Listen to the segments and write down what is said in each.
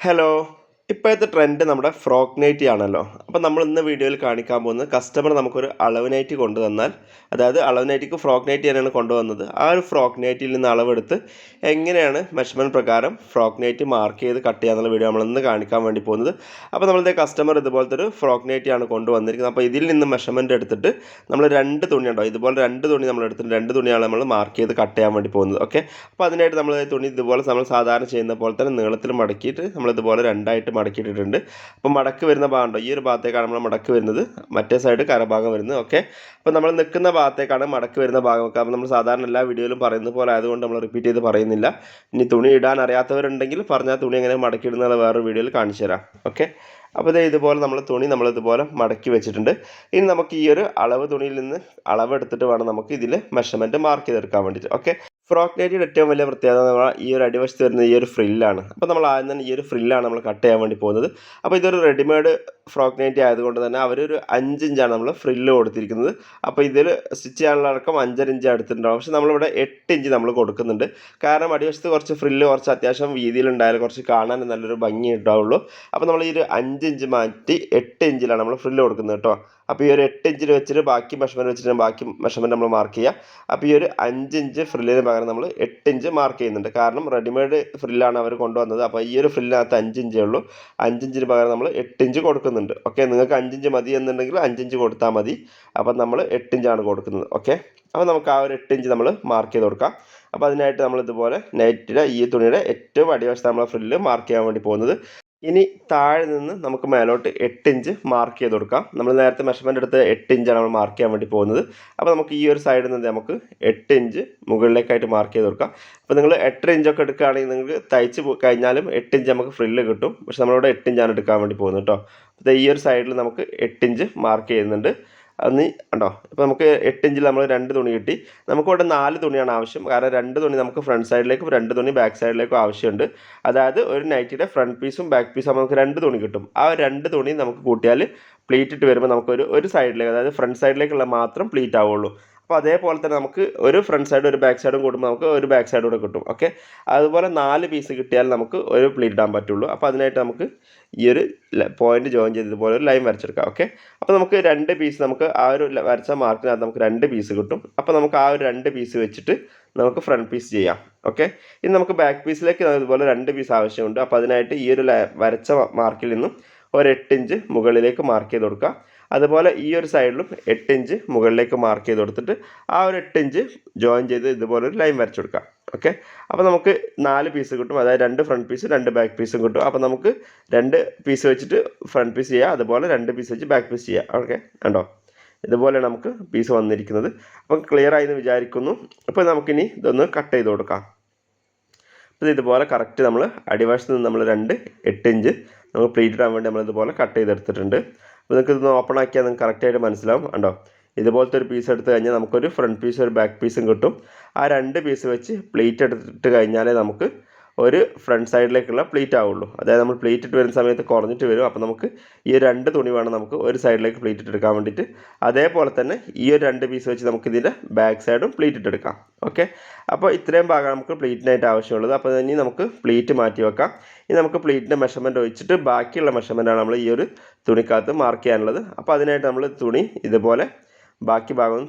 Hello. ഇപ്പോഴത്തെ trend നമ്മുടെ frock nightie ആണല്ലോ. അപ്പോൾ നമ്മൾ ഇന്ന് വീഡിയോയിൽ കാണിക്കാൻ പോകുന്നത് കസ്റ്റമർ നമുക്കൊരു അളവ് നൈറ്റി കൊണ്ടുവന്നാൽ അതായത് അളവ് നൈറ്റിക്ക് ഫ്രോക്ക് നൈറ്റി തന്നെയാണ് കൊണ്ടുവന്നത്. ആ ഒരു ഫ്രോക്ക് നൈറ്റിയിൽ നിന്ന് അളവെടുത്ത് എങ്ങനെയാണ് മെഷർമെന്റ് പ്രകാരം ഫ്രോക്ക് നൈറ്റി മാർക്ക് ചെയ്ത് കട്ട് ചെയ്യാന്നുള്ള വീഡിയോ നമ്മൾ ഇന്ന് കാണിക്കാൻ വേണ്ടി പോകുന്നത്. അപ്പോൾ നമ്മളിതേ കസ്റ്റമർ ഇതുപോലത്തെ ഒരു ഫ്രോക്ക് നൈറ്റിയാണ് കൊണ്ടുവന്നിരിക്കുന്നത്. അപ്പോൾ ഇതിൽ നിന്ന് മെഷർമെന്റ് എടുത്തിട്ട് നമ്മൾ രണ്ട് തുണി ഉണ്ടോ? ഇതുപോലെ രണ്ട് തുണി നമ്മൾ എടുത്തിട്ട് രണ്ട് തുണിയാണ് നമ്മൾ മാർക്ക് ചെയ്ത് കട്ട് ചെയ്യാൻ വേണ്ടി പോകുന്നത്. ഓക്കെ അപ്പോൾ അതിനായിട്ട് നമ്മൾ തുണി ഇതുപോലെ നമ്മൾ സാധാരണ ചെയ്യുന്ന പോലെ തന്നെ നീളത്തിൽ മടക്കിയിട്ട് നമ്മളിതുപോലെ രണ്ടായിട്ട് മടക്കിയിട്ടിട്ടുണ്ട്. അപ്പോൾ മടക്ക് വരുന്ന ഭാഗമുണ്ടോ ഈ ഒരു ഭാഗത്തേക്കാണ് നമ്മൾ മടക്ക് വരുന്നത്. മറ്റേ സൈഡ് കരഭാഗം വരുന്നത്. ഓക്കെ അപ്പോൾ നമ്മൾ നിൽക്കുന്ന ഭാഗത്തേക്കാണ് മടക്ക് വരുന്ന ഭാഗം ഒക്കെ. അപ്പോൾ നമ്മൾ സാധാരണ എല്ലാ വീഡിയോയിലും പറയുന്ന പോലെ ആയതുകൊണ്ട് നമ്മൾ റിപ്പീറ്റ് ചെയ്ത് പറയുന്നില്ല. ഇനി തുണി ഇടാൻ അറിയാത്തവരുണ്ടെങ്കിൽ പറഞ്ഞാൽ തുണി എങ്ങനെ മടക്കി ഇടുന്നുള്ള വേറൊരു വീഡിയോയിൽ കാണിച്ചു തരാം. ഓക്കെ അപ്പോൾ ഇതേ ഇതുപോലെ നമ്മൾ തുണി നമ്മൾ ഇതുപോലെ മടക്കി വെച്ചിട്ടുണ്ട്. ഇനി നമുക്ക് ഈ ഒരു അളവ് തുണിയിൽ നിന്ന് അളവ് എടുത്തിട്ട് വേണം നമുക്ക് ഇതിൽ മെഷർമെന്റ് മാർക്ക് ചെയ്തെടുക്കാൻ വേണ്ടിയിട്ട്. ഓക്കെ ഫ്രോക്ക് നൈറ്റിയുടെ ഏറ്റവും വലിയ പ്രത്യേകത പറഞ്ഞാൽ ഈ ഒരു അടിവശത്ത് വരുന്ന ഈ ഒരു ഫ്രില്ലാണ്. അപ്പോൾ നമ്മൾ ആദ്യം തന്നെ ഈ ഒരു ഫ്രില്ലാണ് നമ്മൾ കട്ട് ചെയ്യാൻ വേണ്ടി പോകുന്നത്. അപ്പോൾ ഇതൊരു റെഡിമെയ്ഡ് ഫ്രോക്ക് നൈറ്റി ആയതുകൊണ്ട് തന്നെ അവരൊരു അഞ്ച് ഇഞ്ചാണ് നമ്മൾ ഫ്രില്ല് കൊടുത്തിരിക്കുന്നത്. അപ്പോൾ ഇതിൽ സ്റ്റിച്ച് ചെയ്യാനുള്ള അടക്കം അഞ്ചര ഇഞ്ച് എടുത്തിട്ടുണ്ടാവും പക്ഷേ നമ്മളിവിടെ എട്ട് ഇഞ്ച് നമ്മൾ കൊടുക്കുന്നുണ്ട്. കാരണം അടിവശത്ത് കുറച്ച് ഫ്രില്ല് കുറച്ച് അത്യാവശ്യം വീതിയിലുണ്ടായാലും കുറച്ച് കാണാൻ നല്ലൊരു ഭംഗി ഉണ്ടാവുള്ളൂ. അപ്പോൾ നമ്മൾ ഈ ഒരു അഞ്ച് ഇഞ്ച് മാറ്റി എട്ട് ഇഞ്ചിലാണ് നമ്മൾ ഫ്രില്ല് കൊടുക്കുന്നത് കേട്ടോ. അപ്പോൾ ഈ ഒരു എട്ട് ഇഞ്ചിൽ വെച്ചിട്ട് ബാക്കി മെഷർമെന്റ് വെച്ചിട്ട് ബാക്കി മെഷർമെന്റ് നമ്മൾ മാർക്ക് ചെയ്യുക അപ്പോൾ ഈ ഒരു അഞ്ച് ഇഞ്ച് ഫ്രില്ലിന് പകരം നമ്മൾ എട്ട് ഇഞ്ച് മാർക്ക് ചെയ്യുന്നുണ്ട്. കാരണം റെഡിമെയ്ഡ് ഫ്രില്ലാണ് അവർ കൊണ്ടുവന്നത്. അപ്പോൾ ഈ ഒരു ഫ്രില്ലിനകത്ത് അഞ്ച് ഇഞ്ചേ ഉള്ളൂ. അഞ്ച് ഇഞ്ചിന് പകരം നമ്മൾ എട്ട് ഇഞ്ച് കൊടുക്കുന്നുണ്ട്. ഓക്കെ നിങ്ങൾക്ക് അഞ്ച് ഇഞ്ച് മതി എന്നുണ്ടെങ്കിൽ അഞ്ച് ഇഞ്ച് കൊടുത്താൽ മതി. അപ്പോൾ നമ്മൾ എട്ട് ഇഞ്ചാണ് കൊടുക്കുന്നത്. ഓക്കെ അപ്പോൾ നമുക്ക് ആ ഒരു എട്ട് ഇഞ്ച് നമ്മൾ മാർക്ക് ചെയ്ത് കൊടുക്കാം. അപ്പോൾ അതിനായിട്ട് നമ്മൾ ഇതുപോലെ നൈറ്റിലെ ഈ തുണിയുടെ ഏറ്റവും അടിവശത്ത് നമ്മൾ ഫ്രില്ല് മാർക്ക് ചെയ്യാൻ വേണ്ടി പോകുന്നത് ഇനി താഴെ നിന്ന് നമുക്ക് മേലോട്ട് എട്ട് ഇഞ്ച് മാർക്ക് ചെയ്ത് കൊടുക്കാം. നമ്മൾ നേരത്തെ മെഷർമെന്റ് എടുത്ത് എട്ട് ഇഞ്ചാണ് നമ്മൾ മാർക്ക് ചെയ്യാൻ വേണ്ടി പോകുന്നത്. അപ്പോൾ നമുക്ക് ഈ ഒരു സൈഡിൽ നിന്ന് നമുക്ക് എട്ട് ഇഞ്ച് മുകളിലേക്കായിട്ട് മാർക്ക് ചെയ്ത് കൊടുക്കാം. അപ്പോൾ നിങ്ങൾ എട്ടര ഇഞ്ചൊക്കെ എടുക്കുകയാണെങ്കിൽ നിങ്ങൾക്ക് തയ്ച്ച് കഴിഞ്ഞാലും എട്ട് ഇഞ്ച് നമുക്ക് ഫ്രില്ല് കിട്ടും. പക്ഷെ നമ്മളിവിടെ എട്ട് ഇഞ്ചാണ് എടുക്കാൻ വേണ്ടി പോകുന്നത് കേട്ടോ. അപ്പോൾ ഈ ഒരു സൈഡിൽ നമുക്ക് എട്ട് ഇഞ്ച് മാർക്ക് ചെയ്യുന്നുണ്ട്. അന്ന് കണ്ടോ? ഇപ്പോൾ നമുക്ക് എട്ട് ഇഞ്ചിൽ നമ്മൾ രണ്ട് തുണി കിട്ടി. നമുക്ക് ഇവിടെ നാല് തുണിയാണ് ആവശ്യം. കാരണം രണ്ട് തുണി നമുക്ക് ഫ്രണ്ട് സൈഡിലേക്കും രണ്ട് തുണി ബാക്ക് സൈഡിലേക്കും ആവശ്യമുണ്ട്. അതായത് ഒരു നൈറ്റിയുടെ ഫ്രണ്ട് പീസും ബാക്ക് പീസും നമുക്ക് രണ്ട് തുണി കിട്ടും. ആ രണ്ട് തുണി നമുക്ക് കൂട്ടിയാൽ പ്ലീറ്റ് ഇട്ട് വരുമ്പോൾ നമുക്കൊരു ഒരു സൈഡിലേക്ക് അതായത് ഫ്രണ്ട് സൈഡിലേക്കുള്ള മാത്രം പ്ലീറ്റ് ആവുള്ളൂ. അപ്പോൾ അതേപോലെ തന്നെ നമുക്ക് ഒരു ഫ്രണ്ട് സൈഡ് ഒരു ബാക്ക് സൈഡും കൂടുമ്പോൾ നമുക്ക് ഒരു ബാക്ക് സൈഡ് കൂടെ കിട്ടും. ഓക്കെ അതുപോലെ നാല് പീസ് കിട്ടിയാൽ നമുക്ക് ഒരു പ്ലീറ്റ് ഇടാൻ പറ്റുള്ളൂ. അപ്പോൾ അതിനായിട്ട് നമുക്ക് ഈ ഒരു പോയിന്റ് ജോയിൻ ചെയ്ത് ഇതുപോലെ ഒരു ലൈൻ വരച്ചെടുക്കാം. ഓക്കെ അപ്പോൾ നമുക്ക് രണ്ട് പീസ് നമുക്ക് ആ ഒരു വരച്ച മാർക്കിനകത്ത് നമുക്ക് രണ്ട് പീസ് കിട്ടും. അപ്പോൾ നമുക്ക് ആ ഒരു രണ്ട് പീസ് വെച്ചിട്ട് നമുക്ക് ഫ്രണ്ട് പീസ് ചെയ്യാം. ഓക്കെ ഇനി നമുക്ക് ബാക്ക് പീസിലേക്ക് ഇതുപോലെ രണ്ട് പീസ് ആവശ്യമുണ്ട്. അപ്പോൾ അതിനായിട്ട് ഈ ഒരു വരച്ച മാർക്കിൽ നിന്നും ഒരു എട്ട് ഇഞ്ച് മുകളിലേക്ക് മാർക്ക് ചെയ്ത് കൊടുക്കുക അതുപോലെ ഈ ഒരു സൈഡിലും എട്ട് ഇഞ്ച് മുകളിലേക്ക് മാർക്ക് ചെയ്ത് കൊടുത്തിട്ട് ആ ഒരു എട്ട് ഇഞ്ച് ജോയിൻ ചെയ്ത് ഇതുപോലെ ഒരു ലൈൻ വരച്ചു കൊടുക്കാം. ഓക്കെ അപ്പോൾ നമുക്ക് നാല് പീസ് കിട്ടും. അതായത് രണ്ട് ഫ്രണ്ട് പീസ് രണ്ട് ബാക്ക് പീസും കിട്ടും. അപ്പോൾ നമുക്ക് രണ്ട് പീസ് വെച്ചിട്ട് ഫ്രണ്ട് പീസ് ചെയ്യാം. അതുപോലെ രണ്ട് പീസ് വെച്ച് ബാക്ക് പീസ് ചെയ്യാം. ഓക്കെ കണ്ടോ? ഇതുപോലെ നമുക്ക് പീസ് വന്നിരിക്കുന്നത്. അപ്പം ക്ലിയർ ആയി എന്ന് വിചാരിക്കുന്നു. അപ്പോൾ നമുക്കിനി ഇതൊന്ന് കട്ട് ചെയ്ത് കൊടുക്കാം. അപ്പോൾ ഇതുപോലെ കറക്റ്റ് നമ്മൾ അടിവശത്ത് നിന്ന് നമ്മൾ രണ്ട് എട്ട് ഇഞ്ച് നമുക്ക് പ്ലീറ്റ് ഇടാൻ വേണ്ടി നമ്മൾ ഇതുപോലെ കട്ട് ചെയ്തെടുത്തിട്ടുണ്ട്. അപ്പോൾ നിങ്ങൾക്ക് ഇതൊന്ന് ഓപ്പൺ ആക്കിയാൽ നിങ്ങൾക്ക് കറക്റ്റായിട്ട് മനസ്സിലാവും. കണ്ടോ? ഇതുപോലത്തെ ഒരു പീസ് എടുത്ത് കഴിഞ്ഞാൽ നമുക്കൊരു ഫ്രണ്ട് പീസും ഒരു ബാക്ക് പീസും കിട്ടും. ആ രണ്ട് പീസ് വെച്ച് പ്ലേറ്റ് എടുത്തിട്ട് കഴിഞ്ഞാലേ നമുക്ക് ഒരു ഫ്രണ്ട് സൈഡിലേക്കുള്ള പ്ലീറ്റ് ആവുള്ളൂ. അതായത് നമ്മൾ പ്ലീറ്റ് ഇട്ട് വരുന്ന സമയത്ത് കുറഞ്ഞിട്ട് വരും. അപ്പോൾ നമുക്ക് ഈ രണ്ട് തുണി വേണം നമുക്ക് ഒരു സൈഡിലേക്ക് പ്ലീറ്റ് ഇട്ട് എടുക്കാൻ വേണ്ടിയിട്ട്. അതേപോലെ തന്നെ ഈ ഒരു രണ്ട് പീസ് വെച്ച് നമുക്ക് ഇതിന്റെ ബാക്ക് സൈഡും പ്ലീറ്റ് ഇട്ടെടുക്കാം ഓക്കെ അപ്പോൾ ഇത്രയും ഭാഗം നമുക്ക് പ്ലീറ്റിനായിട്ട് ആവശ്യമുള്ളത്. അപ്പോൾ ഇനി നമുക്ക് പ്ലീറ്റ് മാറ്റി വെക്കാം. ഇനി നമുക്ക് പ്ലീറ്റിന്റെ മെഷർമെന്റ് ഒഴിച്ചിട്ട് ബാക്കിയുള്ള മെഷർമെന്റാണ് നമ്മൾ ഈ ഒരു തുണിക്കകത്ത് മാർക്ക് ചെയ്യാനുള്ളത്. അപ്പോൾ അതിനായിട്ട് നമ്മൾ തുണി ഇതുപോലെ ബാക്കി ഭാഗം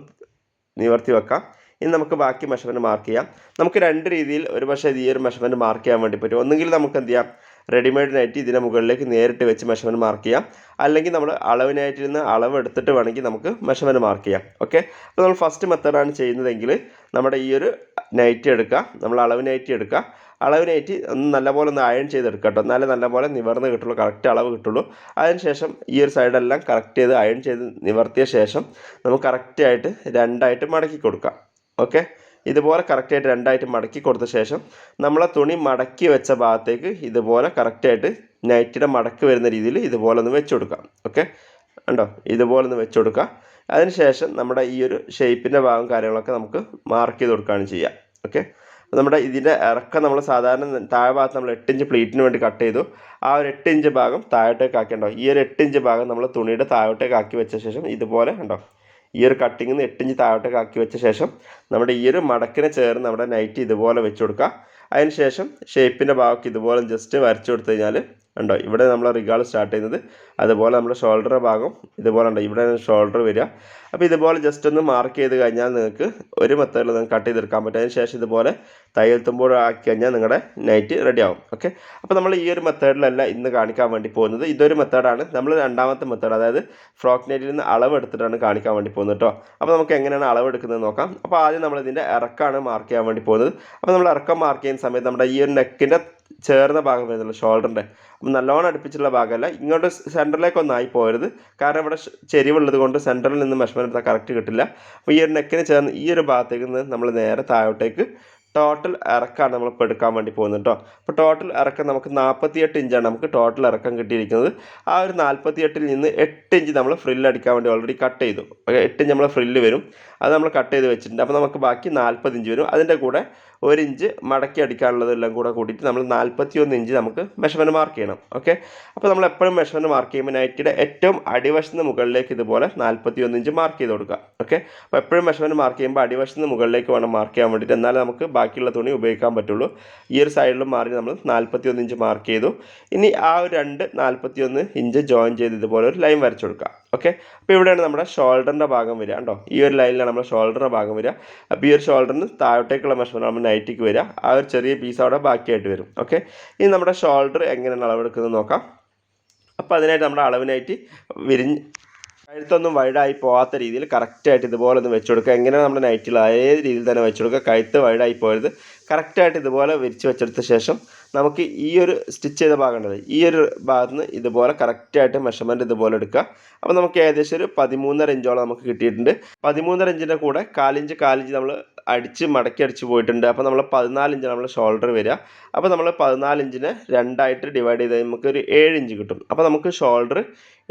നിവർത്തി വെക്കാം. ഇനി നമുക്ക് ബാക്കി മെഷർമെന്റ് മാർക്ക് ചെയ്യാം. നമുക്ക് രണ്ട് രീതിയിൽ ഒരു പക്ഷേ ഈ ഒരു മെഷർമെന്റ് മാർക്ക് ചെയ്യാൻ വേണ്ടി പറ്റും. ഒന്നുകിൽ നമുക്ക് എന്ത് ചെയ്യാം? റെഡിമെയ്ഡ് നൈറ്റി ഇതിന്റെ മുകളിലേക്ക് നേരിട്ട് വെച്ച് മെഷർമെന്റ് മാർക്ക് ചെയ്യാം. അല്ലെങ്കിൽ നമ്മൾ അളവിനായിട്ട് നിന്ന് അളവ് എടുത്തിട്ട് വേണമെങ്കിൽ നമുക്ക് മെഷർമെന്റ് മാർക്ക് ചെയ്യാം. ഓക്കെ അപ്പോൾ നമ്മൾ ഫസ്റ്റ് മെത്തേഡാണ് ചെയ്യുന്നതെങ്കിൽ നമ്മുടെ ഈ ഒരു നൈറ്റ് എടുക്കുക. നമ്മൾ അളവ് നൈറ്റി എടുക്കുക. അളവ് നൈറ്റി ഒന്ന് നല്ലപോലെ ഒന്ന് അയൺ ചെയ്തെടുക്കുക കേട്ടോ. എന്നാലേ നല്ലപോലെ നിവർന്ന് കിട്ടുള്ളൂ. കറക്റ്റ് അളവ് കിട്ടുള്ളൂ. അതിനുശേഷം ഈ ഒരു സൈഡെല്ലാം കറക്റ്റ് ചെയ്ത് അയൺ ചെയ്ത് നിവർത്തിയ ശേഷം നമുക്ക് കറക്റ്റായിട്ട് രണ്ടായിട്ട് മടക്കി കൊടുക്കാം. ഓക്കെ? ഇതുപോലെ കറക്റ്റായിട്ട് രണ്ടായിട്ട് മടക്കി കൊടുത്ത ശേഷം നമ്മളെ തുണി മടക്കി വെച്ച ഭാഗത്തേക്ക് ഇതുപോലെ കറക്റ്റായിട്ട് നൈറ്റിയുടെ മടക്ക് വരുന്ന രീതിയിൽ ഇതുപോലെ ഒന്ന് വെച്ച് കൊടുക്കാം ഓക്കെ? ഉണ്ടോ ഇതുപോലെ ഒന്ന് വെച്ച് കൊടുക്കുക. അതിനുശേഷം നമ്മുടെ ഈ ഒരു ഷേപ്പിന്റെ ഭാഗം കാര്യങ്ങളൊക്കെ നമുക്ക് മാർക്ക് ചെയ്ത് കൊടുക്കുകയാണ് ചെയ്യുക. ഓക്കെ? നമ്മുടെ ഇതിന്റെ ഇറക്കം നമ്മൾ സാധാരണ താഴെ ഭാഗത്ത് നമ്മൾ എട്ട് ഇഞ്ച് പ്ലീറ്റിന് വേണ്ടി കട്ട് ചെയ്തു. ആ ഒരു എട്ട് ഇഞ്ച് ഭാഗം താഴോട്ടേക്ക് ആക്കിയിട്ടുണ്ടോ ഈ ഒരു എട്ട് ഇഞ്ച് ഭാഗം നമ്മൾ തുണിയുടെ താഴോട്ടേക്ക് ആക്കി വെച്ച ശേഷം ഇതുപോലെ ഉണ്ടോ ഈ ഒരു കട്ടിങ്ങിൽ നിന്ന് എട്ടിഞ്ച് താഴോട്ടേക്ക് ആക്കി വെച്ച ശേഷം നമ്മുടെ ഈ ഒരു മടക്കിനെ ചേർന്ന് നമ്മുടെ നൈറ്റ് ഇതുപോലെ വെച്ച് കൊടുക്കുക. അതിന് ശേഷം ഷേപ്പിന്റെ ഭാഗമൊക്കെ ഇതുപോലെ ജസ്റ്റ് വരച്ചു കൊടുത്തു കഴിഞ്ഞാൽ ഉണ്ടോ? ഇവിടെ നമ്മൾ റിഗാൾ സ്റ്റാർട്ട് ചെയ്യുന്നത് അതുപോലെ നമ്മുടെ ഷോൾഡർ ഭാഗം ഇതുപോലെ ഉണ്ട്? ഇവിടെ ഷോൾഡർ വരിക. അപ്പോൾ ഇതുപോലെ ജസ്റ്റ് ഒന്ന് മാർക്ക് ചെയ്ത് കഴിഞ്ഞാൽ നിങ്ങൾക്ക് ഒരു മെത്തേഡിൽ നിങ്ങൾക്ക് കട്ട് ചെയ്തെടുക്കാൻ പറ്റും. അതിന് ശേഷം ഇതുപോലെ തയ്യൽ തുമ്പോൾ ആക്കി കഴിഞ്ഞാൽ നിങ്ങളുടെ നൈറ്റ് റെഡി ആവും. ഓക്കെ അപ്പോൾ നമ്മൾ ഈ ഒരു മെത്തേഡിലല്ല ഇന്ന് കാണിക്കാൻ വേണ്ടി പോകുന്നത്. ഇതൊരു മെത്തേഡാണ് നമ്മൾ രണ്ടാമത്തെ മെത്തേഡ് അതായത് ഫ്രോക്ക് നെറ്റിൽ നിന്ന് അളവ് എടുത്തിട്ടാണ് കാണിക്കാൻ വേണ്ടി പോകുന്നത് കേട്ടോ അപ്പോൾ നമുക്ക് എങ്ങനെയാണ് അളവ് എടുക്കുന്നത് നോക്കാം. അപ്പോൾ ആദ്യം നമ്മളിതിന്റെ ഇറക്കാണ് മാർക്ക് ചെയ്യാൻ വേണ്ടി പോകുന്നത്. അപ്പോൾ നമ്മൾ ഇറക്കം മാർക്ക് ചെയ്യുന്ന സമയത്ത് നമ്മുടെ ഈ ഒരു നെക്കിന്റെ ചേർന്ന ഭാഗം വരുന്നുള്ളൂ ഷോൾഡറിന്റെ അപ്പം നല്ലോണം അടുപ്പിച്ചുള്ള ഭാഗമല്ല ഇങ്ങോട്ട് സെന്ററിലേക്കൊന്നായി ആയി പോകരുത് കാരണം ഇവിടെ ചെരിവുള്ളത് കൊണ്ട് സെന്ററിൽ നിന്ന് മെഷർമെന്റ് എടുത്താൽ കറക്റ്റ് കിട്ടില്ല. അപ്പോൾ ഈ ഒരു നെക്കിന് ചേർന്ന് ഈ ഒരു ഭാഗത്തേക്ക് നിന്ന് നമ്മൾ നേരെ താഴോട്ടേക്ക് ടോട്ടൽ ഇറക്കാണ് നമ്മൾ ഇപ്പോൾ എടുക്കാൻ വേണ്ടി പോകുന്നത് കേട്ടോ അപ്പോൾ ടോട്ടൽ ഇറക്കം നമുക്ക് നാൽപ്പത്തിയെട്ട് ഇഞ്ചാണ് നമുക്ക് ടോട്ടൽ ഇറക്കം കിട്ടിയിരിക്കുന്നത്. ആ ഒരു നാൽപ്പത്തിയെട്ടിൽ നിന്ന് എട്ട് ഇഞ്ച് നമ്മൾ ഫ്രില്ല് അടിക്കാൻ വേണ്ടി ഓൾറെഡി കട്ട് ചെയ്തു. എട്ട് ഇഞ്ച് നമ്മൾ ഫ്രില്ല് വരും. അത് നമ്മൾ കട്ട് ചെയ്ത് വെച്ചിട്ടുണ്ട്. അപ്പോൾ നമുക്ക് ബാക്കി നാൽപ്പത് ഇഞ്ച് വരും. അതിന്റെ കൂടെ ഒരു ഇഞ്ച് മടക്കി അടിക്കാനുള്ളതെല്ലാം കൂടെ കൂട്ടിയിട്ട് നമ്മൾ നാൽപ്പത്തി ഒന്ന് ഇഞ്ച് നമുക്ക് മെഷർമെന്റ് മാർക്ക് ചെയ്യണം. ഓക്കെ അപ്പോൾ നമ്മൾ എപ്പോഴും മെഷർമെന്റ് മാർക്ക് ചെയ്യുമ്പോൾ നൈറ്റിയുടെ ഏറ്റവും അടിവശത്ത് മുകളിലേക്ക് ഇതുപോലെ നാൽപ്പത്തി ഒന്ന് ഇഞ്ച് മാർക്ക് ചെയ്ത് കൊടുക്കുക. ഓക്കെ അപ്പോൾ എപ്പോഴും മെഷർമെന്റ് മാർക്ക് ചെയ്യുമ്പോൾ അടിവശത്ത് മുകളിലേക്ക് വേണം മാർക്ക് ചെയ്യാൻ വേണ്ടിയിട്ട്. എന്നാലേ നമുക്ക് ബാക്കിയുള്ള തുണി ഉപയോഗിക്കാൻ പറ്റുള്ളൂ. ഈ ഒരു സൈഡിലും മാറി നമ്മൾ നാൽപ്പത്തി ഒന്ന് ഇഞ്ച് മാർക്ക് ചെയ്തു. ഇനി ആ ഒരു രണ്ട് നാൽപ്പത്തി ഒന്ന് ഇഞ്ച് ജോയിൻ ചെയ്ത് ഇതുപോലെ ഒരു ലൈൻ വരച്ചു കൊടുക്കുക. ഓക്കെ അപ്പോൾ ഇവിടെയാണ് നമ്മുടെ ഷോൾഡറിന്റെ ഭാഗം വരിക കേട്ടോ ഈ ഒരു ലൈനിലാണ് നമ്മുടെ ഷോൾഡറിന്റെ ഭാഗം വരിക. അപ്പോൾ ഈ ഒരു ഷോൾഡറിന് താഴോട്ടേക്കുള്ള മെഷർമെന്റ് നമ്മൾ നൈറ്റിക്ക് വരിക. ആ ഒരു ചെറിയ പീസ് അവിടെ ബാക്കിയായിട്ട് വരും. ഓക്കെ ഇനി നമ്മുടെ ഷോൾഡർ എങ്ങനെയാണ് അളവെടുക്കുന്നത് നോക്കാം. അപ്പോൾ അതിനായിട്ട് നമ്മുടെ അളവിനായിട്ട് വിരിഞ്ഞ് കഴുത്തൊന്നും വൈഡായി പോകാത്ത രീതിയിൽ കറക്റ്റായിട്ട് ഇതുപോലെ ഒന്ന് വെച്ച് കൊടുക്കുക എങ്ങനെയാണ് നമ്മുടെ നൈറ്റിൽ അതേ രീതിയിൽ തന്നെ വെച്ച് കൊടുക്കുക കഴുത്ത് വൈഡായി പോയത് കറക്റ്റായിട്ട് ഇതുപോലെ വിരിച്ച് വെച്ചെടുത്ത ശേഷം നമുക്ക് ഈ ഒരു സ്റ്റിച്ച് ചെയ്ത ഭാഗം ഉണ്ടല്ലോ ഈ ഒരു ഭാഗത്ത് നിന്ന് ഇതുപോലെ കറക്റ്റായിട്ട് മെഷർമെന്റ് ഇതുപോലെ എടുക്കുക. അപ്പോൾ നമുക്ക് ഏകദേശം ഒരു പതിമൂന്നര ഇഞ്ചോളം നമുക്ക് കിട്ടിയിട്ടുണ്ട്. പതിമൂന്നര ഇഞ്ചിന്റെ കൂടെ കാലിഞ്ച് കാലിഞ്ച് നമ്മൾ അടിച്ച് മടക്കി അടിച്ച് പോയിട്ടുണ്ട്. അപ്പോൾ നമ്മൾ പതിനാല് ഇഞ്ച് നമ്മൾ ഷോൾഡർ വരിക. അപ്പോൾ നമ്മൾ പതിനാല് ഇഞ്ചിനെ രണ്ടായിട്ട് ഡിവൈഡ് ചെയ്ത് നമുക്ക് ഒരു ഏഴ് ഇഞ്ച് കിട്ടും. അപ്പോൾ നമുക്ക് ഷോൾഡർ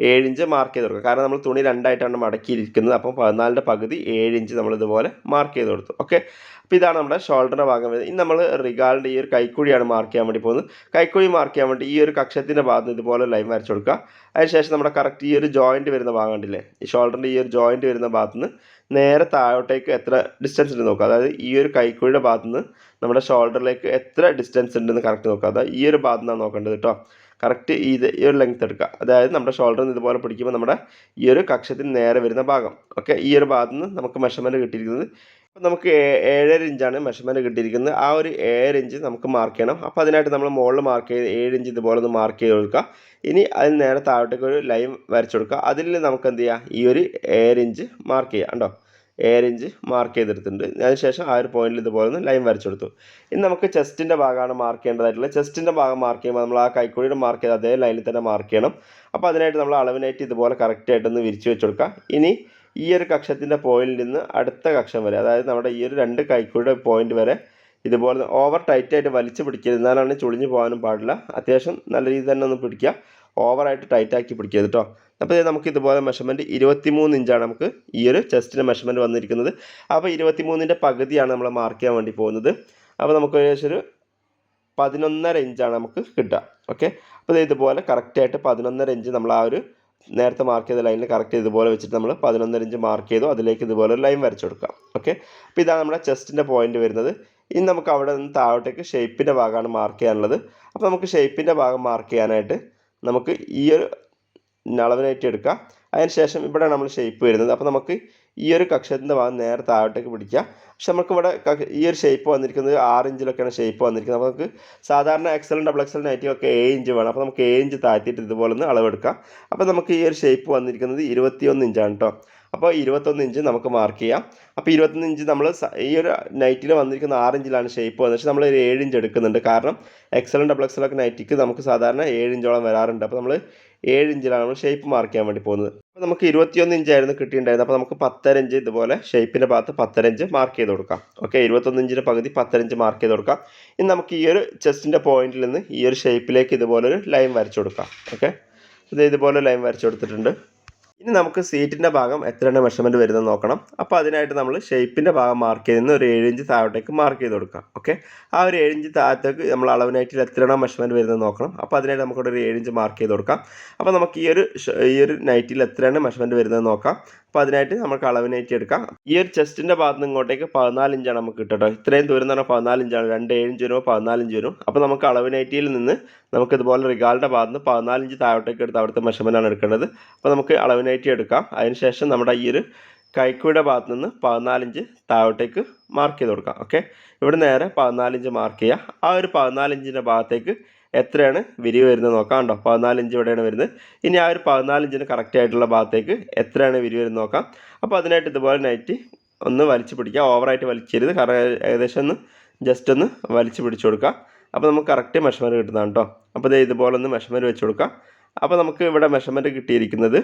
ഏഴ് ഇഞ്ച് മാർക്ക് ചെയ്ത് കൊടുക്കുക കാരണം നമ്മൾ തുണി രണ്ടായിട്ടാണ് മടക്കിയിരിക്കുന്നത്. അപ്പോൾ പതിനാലിന്റെ പകുതി ഏഴിഞ്ച് നമ്മൾ ഇതുപോലെ മാർക്ക് ചെയ്ത് കൊടുത്തു. ഓക്കെ അപ്പോൾ ഇതാണ് നമ്മുടെ ഷോൾഡറിന്റെ ഭാഗം വരുന്നത്. ഇനി നമ്മൾ റിഗാളിന്റെ ഈ ഒരു കൈക്കുഴിയാണ് മാർക്ക് ചെയ്യാൻ വേണ്ടി പോകുന്നത്. കൈക്കുഴി മാർക്ക് ചെയ്യാൻ വേണ്ടി ഈ ഒരു കക്ഷത്തിന്റെ ഭാഗത്ത് ഇതുപോലെ ലൈൻ വരച്ച് കൊടുക്കുക. അതിനുശേഷം നമ്മുടെ കറക്റ്റ് ഈ ഒരു ജോയിന്റ് വരുന്ന ഭാഗം ഉണ്ടല്ലേ ഈ ഷോൾഡറിന്റെ ഈ ഒരു ജോയിന്റ് വരുന്ന ഭാഗത്ത് നിന്ന് നേരെ താഴോട്ടേക്ക് എത്ര ഡിസ്റ്റൻസ് ഉണ്ട് നോക്കുക. അതായത് ഈ ഒരു കൈക്കുഴിയുടെ ഭാഗത്ത് നിന്ന് നമ്മുടെ ഷോൾഡറിലേക്ക് എത്ര ഡിസ്റ്റൻസ് ഉണ്ടെന്ന് കറക്റ്റ് നോക്കുക. അതായത് ഈ ഒരു ഭാഗത്ത് നിന്നാണ് നോക്കേണ്ടത് കേട്ടോ. കറക്റ്റ് ഇത് ഈ ഒരു ലെങ്ത് എടുക്കുക. അതായത് നമ്മുടെ ഷോൾഡറിൽ നിന്ന് ഇതുപോലെ പിടിക്കുമ്പോൾ നമ്മുടെ ഈ ഒരു കക്ഷത്തിന് നേരെ വരുന്ന ഭാഗം. ഓക്കെ ഈ ഒരു ഭാഗത്ത് നിന്ന് നമുക്ക് മെഷർമെന്റ് കിട്ടിയിരിക്കുന്നത് അപ്പോൾ നമുക്ക് ഏഴര ഇഞ്ചാണ് മെഷർമെന്റ് കിട്ടിയിരിക്കുന്നത്. ആ ഒരു ഏഴര ഇഞ്ച് നമുക്ക് മാർക്ക് ചെയ്യണം. അപ്പോൾ അതിനായിട്ട് നമ്മൾ മുകളിൽ മാർക്ക് ചെയ്ത് ഏഴ് ഇഞ്ച് ഇതുപോലെ ഒന്ന് മാർക്ക് ചെയ്ത് കൊടുക്കുക. ഇനി അതിന് നേരെ താഴോട്ടേക്ക് ഒരു ലൈൻ വരച്ചു കൊടുക്കുക. അതിൽ നമുക്ക് എന്ത് ചെയ്യാം? ഈ ഒരു ഏഴര ഇഞ്ച് മാർക്ക് ചെയ്യാം. കണ്ടോ? ഏഴ് ഇഞ്ച് മാർക്ക് ചെയ്തെടുത്തിട്ടുണ്ട്. അതിനുശേഷം ആ ഒരു പോയിന്റിൽ ഇതുപോലെ ലൈൻ വരച്ചു കൊടുത്തു. ഇനി നമുക്ക് ചെസ്റ്റിന്റെ ഭാഗമാണ് മാർക്ക് ചെയ്യേണ്ടതായിട്ടുള്ളത്. ചെസ്റ്റിന്റെ ഭാഗം മാർക്ക് ചെയ്യുമ്പോൾ നമ്മൾ ആ കൈക്കുഴിയുടെ മാർക്ക് ചെയ്ത് അതേ ലൈനിൽ തന്നെ മാർക്ക് ചെയ്യണം. അപ്പോൾ അതിനായിട്ട് നമ്മൾ അളവിനായിട്ട് ഇതുപോലെ കറക്റ്റായിട്ടൊന്ന് വിരിച്ചു വെച്ച് കൊടുക്കുക. ഇനി ഈ ഒരു കക്ഷത്തിന്റെ പോയിന്റിൽ നിന്ന് അടുത്ത കക്ഷം വരെ അതായത് നമ്മുടെ ഈ ഒരു രണ്ട് കൈക്കുഴിയുടെ പോയിന്റ് വരെ ഇതുപോലെ ഓവർ ടൈറ്റായിട്ട് വലിച്ചു പിടിക്കരുത്. എന്നാലാണ് ചുളിഞ്ഞു പോകാനും പാടില്ല. അത്യാവശ്യം നല്ല രീതിയിൽ തന്നെ ഒന്ന് പിടിക്കുക. ഓവറായിട്ട് ടൈറ്റാക്കി പിടിക്കരുത് കേട്ടോ അപ്പോൾ നമുക്ക് ഇതുപോലെ മെഷർമെന്റ് ഇരുപത്തിമൂന്ന് ഇഞ്ചാണ് നമുക്ക് ഈ ഒരു ചെസ്റ്റിന്റെ മെഷർമെന്റ് വന്നിരിക്കുന്നത്. അപ്പോൾ ഇരുപത്തിമൂന്നിന്റെ പകുതിയാണ് നമ്മൾ മാർക്ക് ചെയ്യാൻ വേണ്ടി പോകുന്നത്. അപ്പോൾ നമുക്ക് ഏകദേശം ഒരു പതിനൊന്നര ഇഞ്ചാണ് നമുക്ക് കിട്ടുക. ഓക്കെ അപ്പോൾ ഇത് ഇതുപോലെ കറക്റ്റായിട്ട് പതിനൊന്നര ഇഞ്ച് നമ്മൾ ആ ഒരു നേരത്തെ മാർക്ക് ചെയ്ത ലൈനിൽ കറക്റ്റ് ഇതുപോലെ വെച്ചിട്ട് നമ്മൾ പതിനൊന്നര ഇഞ്ച് മാർക്ക് ചെയ്തു അതിലേക്ക് ഇതുപോലെ ഒരു ലൈൻ വരച്ചു കൊടുക്കാം ഓക്കെ അപ്പോൾ ഇതാണ് നമ്മുടെ ചെസ്റ്റിന്റെ പോയിന്റ് വരുന്നത്. ഇനി നമുക്ക് അവിടെ നിന്ന് താഴോട്ടേക്ക് ഷേപ്പിന്റെ ഭാഗമാണ് മാർക്ക് ചെയ്യാനുള്ളത്. അപ്പോൾ നമുക്ക് ഷേപ്പിന്റെ ഭാഗം മാർക്ക് ചെയ്യാനായിട്ട് നമുക്ക് ഈ ഒരു നളവിനായിട്ട് എടുക്കാം. അതിന് ശേഷം ഇവിടെ നമ്മൾ ഷേപ്പ് വരുന്നത്. അപ്പോൾ നമുക്ക് ഈ ഒരു കക്ഷത്തിന്റെ ഭാഗം നേരെ താഴോട്ടേക്ക് പിടിക്കുക പക്ഷെ നമുക്ക് ഇവിടെ ഈ ഒരു ഷേപ്പ് വന്നിരിക്കുന്നത് ആറ് ഇഞ്ചിലൊക്കെയാണ് ഷേപ്പ് വന്നിരിക്കുന്നത്. അപ്പോൾ നമുക്ക് സാധാരണ എക്സലും ഡബിൾ എക്സൽ നൈറ്റും ഒക്കെ ഏഴ് ഇഞ്ച് വേണം. അപ്പോൾ നമുക്ക് ഏഴ് ഇഞ്ച് താഴ്ത്തിയിട്ട് ഇതുപോലെ ഒന്ന് അളവെടുക്കാം. അപ്പോൾ നമുക്ക് ഈ ഒരു ഷേപ്പ് വന്നിരിക്കുന്നത് ഇരുപത്തിയൊന്ന് ഇഞ്ചാണ് കേട്ടോ അപ്പോൾ ഇരുപത്തൊന്ന് ഇഞ്ച് നമുക്ക് മാർക്ക് ചെയ്യാം. അപ്പോൾ ഇരുപത്തൊന്ന് ഇഞ്ച് നമ്മൾ ഈ ഒരു നൈറ്റിൽ വന്നിരിക്കുന്ന ആറ് ഇഞ്ചിലാണ് ഷേപ്പ് വന്നത്. പക്ഷേ നമ്മൾ ഒരു ഏഴ് ഇഞ്ച് എടുക്കുന്നുണ്ട്. കാരണം എക്സലും ഡബിൾ എക്സലൊക്കെ നൈറ്റിക്ക് നമുക്ക് സാധാരണ ഏഴ് ഇഞ്ചോളം വരാറുണ്ട്. അപ്പോൾ നമ്മൾ ഏഴ് ഇഞ്ചിലാണ് നമ്മൾ ഷേപ്പ് മാർക്ക് ചെയ്യാൻ വേണ്ടി പോകുന്നത്. അപ്പോൾ നമുക്ക് ഇരുപത്തിയൊന്ന് ഇഞ്ചായിരുന്നു കിട്ടിയിട്ടുണ്ടായിരുന്നത്. അപ്പോൾ നമുക്ക് പത്തര ഇഞ്ച് ഇതുപോലെ ഷേപ്പിന്റെ ഭാഗത്ത് പത്തര ഇഞ്ച് മാർക്ക് ചെയ്ത് കൊടുക്കാം. ഓക്കെ ഇരുപത്തൊന്ന് ഇഞ്ചിന്റെ പകുതി പത്തര ഇഞ്ച് മാർക്ക് ചെയ്ത് കൊടുക്കാം. ഇനി നമുക്ക് ഈ ഒരു ചെസ്റ്റിന്റെ പോയിന്റിൽ നിന്ന് ഈ ഒരു ഷേപ്പിലേക്ക് ഇതുപോലെ ഒരു ലൈൻ വരച്ചു കൊടുക്കാം. ഓക്കെ ഇത് ഇതുപോലെ ലൈൻ വരച്ചു കൊടുത്തിട്ടുണ്ട്. ഇനി നമുക്ക് സീറ്റിന്റെ ഭാഗം എത്രയാണ് മെഷർമെന്റ് വരുന്നത് നോക്കണം. അപ്പോൾ അതിനായിട്ട് നമ്മൾ ഷേപ്പിന്റെ ഭാഗം മാർക്ക് ചെയ്ത് ഒരു ഏഴ് ഇഞ്ച് താഴോട്ടേക്ക് മാർക്ക് ചെയ്ത് കൊടുക്കാം. ഓക്കെ ആ ഒരു ഏഴ് ഇഞ്ച് താഴത്തേക്ക് നമ്മൾ അളവിനായിട്ട് എത്രയാണ് മെഷർമെന്റ് വരുന്നത് നോക്കണം. അപ്പോൾ അതിനായിട്ട് നമുക്കിവിടെ ഒരു ഏഴ് ഇഞ്ച് മാർക്ക് ചെയ്ത് കൊടുക്കാം. അപ്പോൾ നമുക്ക് ഈ ഒരു ഈ ഒരു നൈറ്റിൽ എത്രയാണ് മെഷർമെന്റ് വരുന്നത് നോക്കാം. അപ്പോൾ അതിനായിട്ട് നമുക്ക് അളവിനായിട്ട് എടുക്കാം. ഈ ഒരു ചെസ്റ്റിന്റെ ഭാഗത്ത് നിന്ന് ഇങ്ങോട്ടേക്ക് പതിനാല് ഇഞ്ചാണ് നമുക്ക് കിട്ടട്ടോ കേട്ടോ. ഇത്രയും ദൂരം എന്ന് പറഞ്ഞാൽ പതിനാല് ഇഞ്ചാണ്. രണ്ട് ഏഴ് ഇഞ്ച് വരുമ്പോൾ പതിനാല് ഇഞ്ച് വരും. അപ്പോൾ നമുക്ക് അളവിനൈറ്റിയിൽ നിന്ന് നമുക്ക് ഇതുപോലെ റിഗാളിന്റെ ഭാഗത്ത് നിന്ന് പതിനാല് ഇഞ്ച് താഴോട്ടേക്ക് എടുത്ത് അവിടുത്തെ മെഷർമെന്റാണ് എടുക്കേണ്ടത്. അപ്പോൾ നമുക്ക് അളവ് നൈറ്റി എടുക്കാം അതിനുശേഷം നമ്മുടെ ഈ ഒരു കൈക്കൂടെ ഭാഗത്ത് നിന്ന് പതിനാലിഞ്ച് താഴോട്ടേക്ക് മാർക്ക് ചെയ്ത് കൊടുക്കാം. ഓക്കെ? ഇവിടെ നേരെ പതിനാലിഞ്ച് മാർക്ക് ചെയ്യുക. ആ ഒരു പതിനാലിഞ്ചിന്റെ ഭാഗത്തേക്ക് എത്രയാണ് വിരിവ് വരുന്നത് നോക്കാം കണ്ടോ? പതിനാലിഞ്ച് ഇവിടെയാണ് വരുന്നത്. ഇനി ആ ഒരു പതിനാലിഞ്ചിന് കറക്റ്റ് ആയിട്ടുള്ള ഭാഗത്തേക്ക് എത്രയാണ് വിരി വരുന്നത് നോക്കാം. അപ്പോൾ അതിനായിട്ട് ഇതുപോലെ നൈറ്റ് ഒന്ന് വലിച്ചു പിടിക്കുക. ഓവറായിട്ട് വലിച്ചരുത് കറക്റ്റ് ഏകദേശം ഒന്ന് ജസ്റ്റ് ഒന്ന് വലിച്ചു പിടിച്ചു കൊടുക്കുക. അപ്പോൾ നമുക്ക് കറക്റ്റ് മെഷർമെന്റ് കിട്ടുന്നതാണ് കേട്ടോ. അപ്പോൾ ഇതേ ഇതുപോലെ ഒന്ന് മെഷർമെന്റ് വെച്ച് കൊടുക്കുക. അപ്പോൾ നമുക്ക് ഇവിടെ മെഷർമെന്റ് കിട്ടിയിരിക്കുന്നത്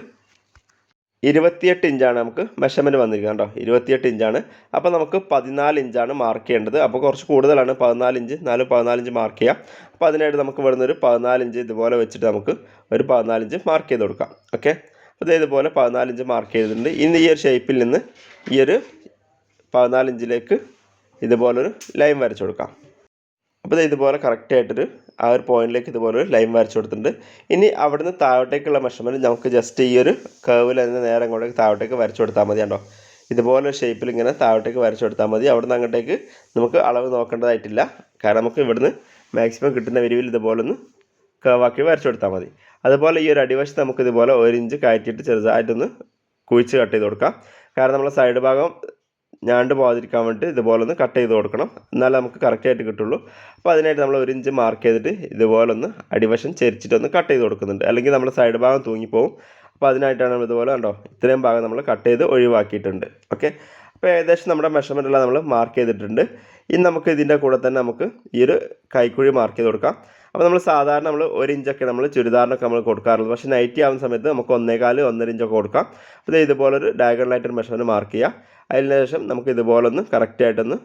ഇരുപത്തിയെട്ട് ഇഞ്ചാണ് നമുക്ക് മെഷർമെന്റ് വന്നിരിക്കുന്നത് കേട്ടോ ഇരുപത്തിയെട്ട് ഇഞ്ചാണ്. അപ്പോൾ നമുക്ക് പതിനാല് ഇഞ്ചാണ് മാർക്ക് ചെയ്യേണ്ടത്. അപ്പോൾ കുറച്ച് കൂടുതലാണ്. പതിനാല് ഇഞ്ച് നാല് പതിനാല് ഇഞ്ച് മാർക്ക് ചെയ്യാം. അപ്പോൾ അതിനായിട്ട് നമുക്ക് ഇവിടുന്ന് ഒരു പതിനാല് ഇഞ്ച് ഇതുപോലെ വെച്ചിട്ട് നമുക്ക് ഒരു പതിനാല് ഇഞ്ച് മാർക്ക് ചെയ്ത് കൊടുക്കാം. ഓക്കെ അപ്പോൾ ഇതേപോലെ പതിനാല് ഇഞ്ച് മാർക്ക് ചെയ്തിട്ടുണ്ട്. ഇന്ന് ഈ ഒരു ഷേപ്പിൽ നിന്ന് ഈ ഒരു പതിനാല് ഇഞ്ചിലേക്ക് ഇതുപോലൊരു ലൈൻ വരച്ചു കൊടുക്കാം. അപ്പോൾ ഇതുപോലെ കറക്റ്റ് ആയിട്ടൊരു ആ ഒരു പോയിന്റിലേക്ക് ഇതുപോലെ ഒരു ലൈൻ വരച്ചു കൊടുത്തിട്ടുണ്ട്. ഇനി അവിടുന്ന് താഴോട്ടേക്കുള്ള മെഷർമെന്റ് നമുക്ക് ജസ്റ്റ് ഈ ഒരു കേവിൽ തന്നെ നേരെ അങ്ങോട്ടേക്ക് താഴോട്ടേക്ക് വരച്ചു കൊടുത്താൽ മതി കണ്ടോ? ഇതുപോലെ ഷേപ്പിൽ ഇങ്ങനെ താഴോട്ടേക്ക് വരച്ചു കൊടുത്താൽ മതി. അവിടുന്ന് അങ്ങോട്ടേക്ക് നമുക്ക് അളവ് നോക്കേണ്ടതായിട്ടില്ല. കാരണം നമുക്ക് ഇവിടുന്ന് മാക്സിമം കിട്ടുന്ന വിരിവിൽ ഇതുപോലെ ഒന്ന് കേവാക്കി വരച്ചു കൊടുത്താൽ മതി. അതുപോലെ ഈ ഒരു അടിവശത്ത് നമുക്ക് ഇതുപോലെ ഒരു ഇഞ്ച് കയറ്റിയിട്ട് ചെറുതായിട്ടൊന്ന് കുഴിച്ച് കട്ട് ചെയ്ത് കൊടുക്കാം. കാരണം നമ്മളെ സൈഡ് ഭാഗം ഞാണ്ട് പോകാതിരിക്കാൻ വേണ്ടി ഇതുപോലെ ഒന്ന് കട്ട് ചെയ്ത് കൊടുക്കണം. എന്നാലേ നമുക്ക് കറക്റ്റായിട്ട് കിട്ടുള്ളൂ. അപ്പോൾ അതിനായിട്ട് നമ്മൾ ഒരു ഇഞ്ച് മാർക്ക് ചെയ്തിട്ട് ഇതുപോലെ ഒന്ന് അടിവശം ചെരിച്ചിട്ടൊന്ന് കട്ട് ചെയ്ത് കൊടുക്കുന്നുണ്ട്. അല്ലെങ്കിൽ നമ്മൾ സൈഡ് ഭാഗം തൂങ്ങിപ്പോവും. അപ്പോൾ അതിനായിട്ടാണ് നമ്മൾ ഇതുപോലെ കണ്ടോ ഇത്രയും ഭാഗം നമ്മൾ കട്ട് ചെയ്ത് ഒഴിവാക്കിയിട്ടുണ്ട്. ഓക്കെ അപ്പോൾ ഏകദേശം നമ്മുടെ മെഷർമെന്റ് എല്ലാം നമ്മൾ മാർക്ക് ചെയ്തിട്ടുണ്ട്. ഇനി നമുക്ക് ഇതിന്റെ കൂടെ തന്നെ നമുക്ക് ഈ ഒരു കൈക്കുഴി മാർക്ക് ചെയ്ത് കൊടുക്കാം. അപ്പോൾ നമ്മൾ സാധാരണ നമ്മൾ ഒരു ഇഞ്ചൊക്കെ നമ്മൾ ചുരിദാറിനൊക്കെ നമ്മൾ കൊടുക്കാറുള്ളത്. പക്ഷേ നൈറ്റി ആവുന്ന സമയത്ത് നമുക്ക് ഒന്നേകാൽ ഒന്നര ഇഞ്ചൊക്കെ കൊടുക്കാം. അപ്പോൾ ഇതുപോലൊരു ഡയഗണലായിട്ടൊരു മെഷർമെന്റ് മാർക്ക് ചെയ്യുക അതിന് ശേഷം നമുക്ക് ഇതുപോലൊന്ന് കറക്റ്റായിട്ടൊന്ന്